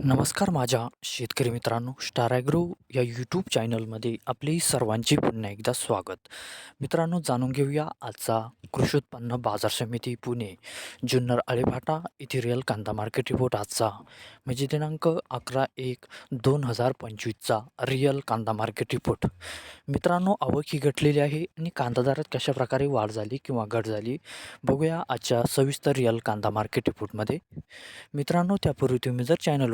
नमस्कार माझ्या शेतकरी मित्रांनो स्टार ॲग्रो या यूट्यूब चॅनलमध्ये आपले सर्वांचे पुन्हा एकदा स्वागत. मित्रांनो जाणून घेऊया आजचा कृषी उत्पन्न बाजार समिती पुणे जुन्नर आळेभाटा रिअल कांदा मार्केट रिपोर्ट आजचा. म्हणजे दिनांक अकरा एक दोन हजार पंचवीसचा रिअल कांदा मार्केट रिपोर्ट मित्रांनो आवक ही घटलेली आहे आणि कांदा दरात कशा प्रकारे वाढ झाली किंवा घट झाली बघूया आजच्या सविस्तर रिअल कांदा मार्केट रिपोर्टमध्ये मित्रांनो त्यापूर्वी तुम्ही जर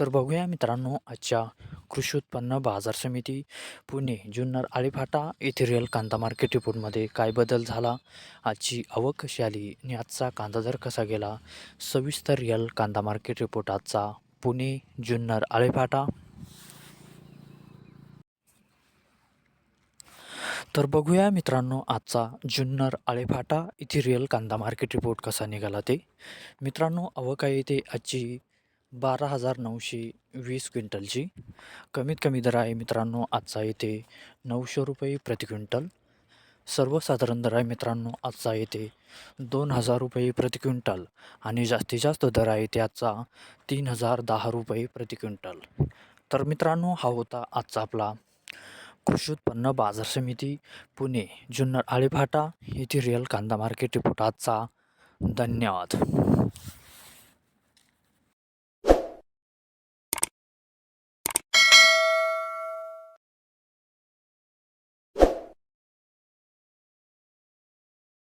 तर बघूया मित्रांनो आजच्या कृषी उत्पन्न बाजार समिती पुणे जुन्नर आळेफाटा येथे रिअल कांदा मार्केट रिपोर्टमध्ये काय बदल झाला आजची आवक कशी आली आणि आजचा कांदा दर कसा गेला सविस्तर रिअल कांदा मार्केट रिपोर्ट आजचा पुणे जुन्नर आळेफाटा. तर बघूया मित्रांनो आजचा जुन्नर आळेफाटा इथे रिअल कांदा मार्केट रिपोर्ट कसा निघाला ते. मित्रांनो अवकाळी आहे ते आजची बारा हजार नऊशे वीस क्विंटलची. कमीत कमी दर आहे मित्रांनो आजचा येथे नऊशे रुपये प्रति क्विंटल. सर्वसाधारण दर आहे मित्रांनो आजचा येथे दोन हजार रुपये प्रति क्विंटल. आणि जास्तीत जास्त दर आहे ते आजचा तीन हजार दहा रुपये प्रति क्विंटल. तर मित्रांनो हा होता आजचा आपला कृषी उत्पन्न बाजार समिती पुणे जुन्नर आळेभाटा येथे रिअल कांदा मार्केट रिपोर्ट आजचा. धन्यवाद.